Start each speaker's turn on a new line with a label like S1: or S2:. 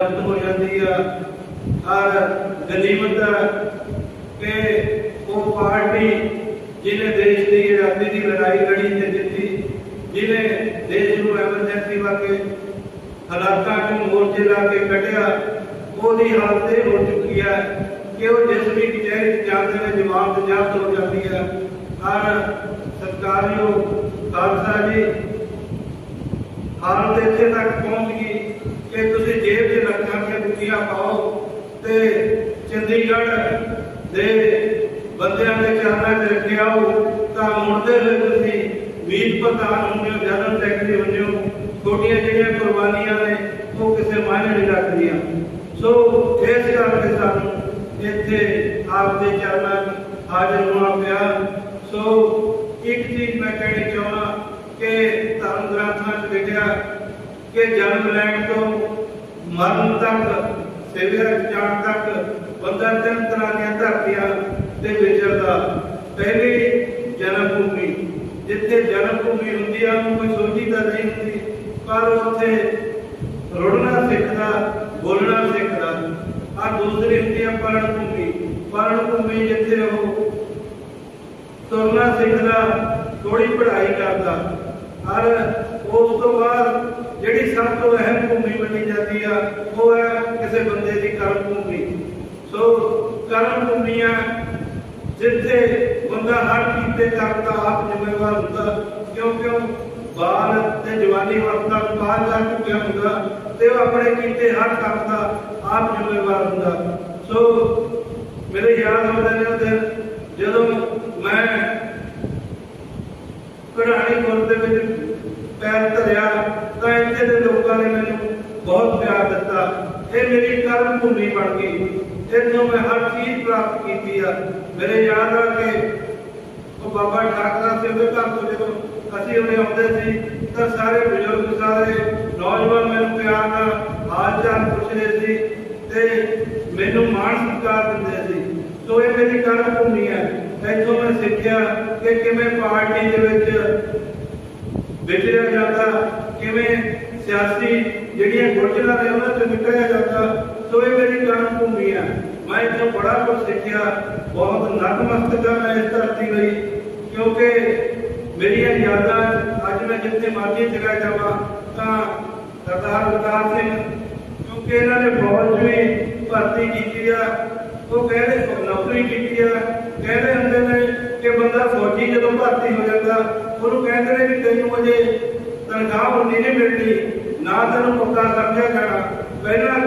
S1: ਖਤਮ ਹੋ ਜਾਂਦੀ ਆ। ਔਰ ਗਨੀਮਤ ਕਿ ਉਹ ਪਾਰਟੀ ਜਿਹਨੇ ਦੇਸ਼ ਦੀ ਆਜ਼ਾਦੀ ਦੀ ਲੜਾਈ ਲੜੀ ਤੇ ਜਿੱਤੀ, ਜਿਹਨੇ ਦੇਸ਼ ਨੂੰ ਐਮਰਜੈਂਸੀ ਵਾਕੇ ਹਾਲਾਤਾਂ ਨੂੰ ਮੋਰਚੇ ਲਾ ਕੇ ਕੱਢਿਆ, ਉਹਦੀ ਹਾਲਤ ਇਹ ਹੋ ਚੁੱਕੀ ਹੈ ਕਿ ਉਹ ਜਿਸ ਵੀ ਕਚਹਿਰੀ ਜਾਂਦੇ ਨੇ ਜਵਾਬ ਤੇ ਹੋ ਜਾਂਦੀ ਹੈ ਔਰ ਸਰਕਾਰੀਓ ਖਾਲਸਾ ਜੀ, ਹਾਲਤ ਇੱਥੇ ਤੱਕ ਪਹੁੰਚ ਗਈ ਕਿ ਤੁਸੀਂ ਜੇਬ 'ਚ ਲੱਖਾਂ ਰੁਪਏ ਰੁਪਈਆ ਪਾਓ ਤੇ ਚੰਡੀਗੜ੍ਹ ਦੇ ਬੰਦਿਆਂ ਦੇ ਚਰਨਾਂ 'ਚ ਰੱਖਿਆ ਹੋ, ਤਾਂ ਮੁੜਦੇ ਹੋਏ ਤੁਸੀਂ ਮੀਤ ਪ੍ਰਧਾਨ ਹੁੰਦੇ ਹੋ, ਜਨਰਲ ਸੈਕਟਰੀ ਹੁੰਦੇ ਹੋ ਛੋਟੀਆਂ ਜਿਹੜੀਆਂ ਕੁਰਬਾਨੀਆਂ ਨੇ, ਉਹ ਕਿਸੇ ਮਾਇਨੇ ਨਹੀਂ ਰੱਖਦੀਆਂ। ਸੋ ਇਸ ਕਰਕੇ ਸਾਨੂੰ ਇੱਥੇ ਆਪ ਦੇ ਚਰਨਾਂ 'ਚ ਹਾਜ਼ਰ ਹੋਣਾ ਪਿਆ। ਸੋ ਇੱਕ ਚੀਜ਼ ਮੈਂ ਕਹਿਣੀ ਚਾਹੁੰਦਾ ਕਿ ਧਰਮ ਗ੍ਰੰਥਾਂ 'ਚ ਲਿਖਿਆ ਕਿ ਜਨਮ ਲੈਣ ਤੋਂ ਮਰਨ ਤੱਕ ਸਿਵਿਆਂ 'ਚ ਜਾਣ ਤੱਕ ਬੰਦਾ ਤਿੰਨ ਤਰ੍ਹਾਂ ਦੀਆਂ ਧਰਤੀਆਂ ਤੇ ਵਿਚਰਦਾ ਪਹਿਲੀ ਜਨਮ ਭੂਮੀ ਜਿੱਥੇ ਜਨਮ ਭੂਮੀ ਹੁੰਦੀ ਆ ਉਹਨੂੰ ਕੋਈ ਸੋਚੀ ਨਹੀਂ ਹੁੰਦੀ, ਪਰ ਉੱਥੇ ਰੁੜਨਾ ਸਿੱਖਦਾ, ਬੋਲਣਾ ਸਿੱਖਦਾ। ਆ ਦੂਸਰੀ ਹੁੰਦੀ ਆ ਪਰਣ ਭੂਮੀ ਪਰਣ ਭੂਮੀ ਜਿੱਥੇ ਉਹ ਤੁਰਨਾ ਸਿੱਖਦਾ ਥੋੜੀ ਪੜ੍ਹਾਈ ਕਰਦਾ। ਔਰ ਉਸ ਤੋਂ ਬਾਅਦ ਜਿਹੜੀ ਸਭ ਤੋਂ ਅਹਿਮ ਭੂਮੀ ਮੰਨੀ ਜਾਂਦੀ ਆ, ਉਹ ਹੈ ਕਿਸੇ ਬੰਦੇ ਦੀ ਕਰਮ ਭੂਮੀ। ਸੋ ਕਰਮ ਭੂਮੀਆਂ ਜਿੱਥੇ ਬੰਦਾ ਹਰ ਕੀਤੇ ਕਰਦਾ ਆਪ ਜ਼ਿੰਮੇਵਾਰ ਹੁੰਦਾ ਕਿਉਂਕਿ ਉਹ ਬਾਲ ਤੇ ਜਵਾਨੀ ਵਕਤਾਂ ਨੂੰ ਪਾਰ ਕਰ ਚੁੱਕਿਆ ਹੁੰਦਾ ਤੇ ਉਹ ਆਪਣੇ ਕੀਤੇ ਹਰ ਕੰਮ ਦਾ ਆਪ ਜ਼ਿੰਮੇਵਾਰ ਹੁੰਦਾ। ਸੋ ਮੇਰੇ ਯਾਦ ਆਉਂਦੇ ਨੇ ਦਿਨ ਜਦੋਂ ਮੈਂ ਕਢਾਣੀ ਗੁਰ ਦੇ ਵਿੱਚ ਪੈਰ ਧਰਿਆ, ਤਾਂ ਇੱਥੇ ਦੇ ਲੋਕਾਂ ਨੇ ਮੈਨੂੰ ਇਹ ਮੇਰੀ ਕਰਮ ਭੂਮੀ ਬਣ ਗਈ। ਇੱਥੋਂ ਮੈਂ ਹਰ ਚੀਜ਼ ਪ੍ਰਾਪਤ ਕੀਤੀ ਆ। ਮੇਰੇ ਯਾਦ ਆ ਕਿ ਉਹ ਬਾਬਾ ਠਾਕਰਾ ਸਿੰਘ ਦੇ ਘਰ ਤੋਂ ਜਦੋਂ ਅਸੀਂ ਉਹਨੇ ਆਉਂਦੇ ਸੀ, ਤਾਂ ਸਾਰੇ ਬਜ਼ੁਰਗ, ਸਾਰੇ ਨੌਜਵਾਨ ਮੈਨੂੰ ਪਿਆਰ ਨਾਲ ਹਾਲ ਚਾਲ ਪੁੱਛਦੇ ਸੀ ਤੇ ਮੈਨੂੰ ਮਾਣ ਸਤਿਕਾਰ ਦਿੰਦੇ ਸੀ। ਸੋ ਇਹ ਮੇਰੀ ਕਰਮ ਭੂਮੀ ਹੈ। ਇੱਥੋਂ ਮੈਂ ਸਿੱਖਿਆ ਕਿ ਕਿਵੇਂ ਪਾਰਟੀ ਦੇ ਵਿੱਚ ਵਿਚਰਿਆ ਜਾਂਦਾ, ਕਿਵੇਂ ਸਿਆਸੀ ਜਿਹੜੀਆਂ ਗੁਰਜਰਾਂ ਨੇ ਉਹਨਾਂ ਤੋਂ ਨਿਕਲਿਆ ਜਾਂਦਾ, ਸੋ ਇਹ ਮੇਰੀ ਕਰਮ ਭੂਮੀ ਹੈ ਮੈਂ ਇੱਥੋਂ ਬੜਾ ਕੁਝ ਸਿੱਖਿਆ, ਬਹੁਤ ਨਤਮਸਤਕ ਹਾਂ ਮੈਂ ਇਸ ਧਰਤੀ ਲਈ, ਕਿਉਂਕਿ ਮੇਰੀਆਂ ਯਾਦਾਂ ਅੱਜ ਮੈਂ ਜਿੱਥੇ ਮਰਜ਼ੀ ਚਲਾ ਜਾਵਾਂ, ਤਾਂ ਸਰਦਾਰ ਵਿਕਾਸ ਸਿੰਘ, ਕਿਉਂਕਿ ਇਹਨਾਂ ਨੇ ਫੌਜ ਵੀ ਭਰਤੀ ਕੀਤੀ ਆ, ਉਹ ਕਹਿੰਦੇ ਨੌਕਰੀ ਕੀਤੀ ਆ, ਕਹਿੰਦੇ ਹੁੰਦੇ ਨੇ ਕਿ ਬੰਦਾ ਫੌਜੀ ਜਦੋਂ ਭਰਤੀ ਹੋ ਜਾਂਦਾ, ਉਹਨੂੰ ਕਹਿੰਦੇ ਨੇ ਵੀ ਤੈਨੂੰ ਅਜੇ ਤਨਖਾਹ ਹੁੰਦੀ ਨਹੀਂ ਮਿਲਣੀ ਨਾ ਤੈਨੂੰ ਪੱਕਾ ਸਮਝਿਆ ਜਾਣਾ ਪਹਿਲਾਂ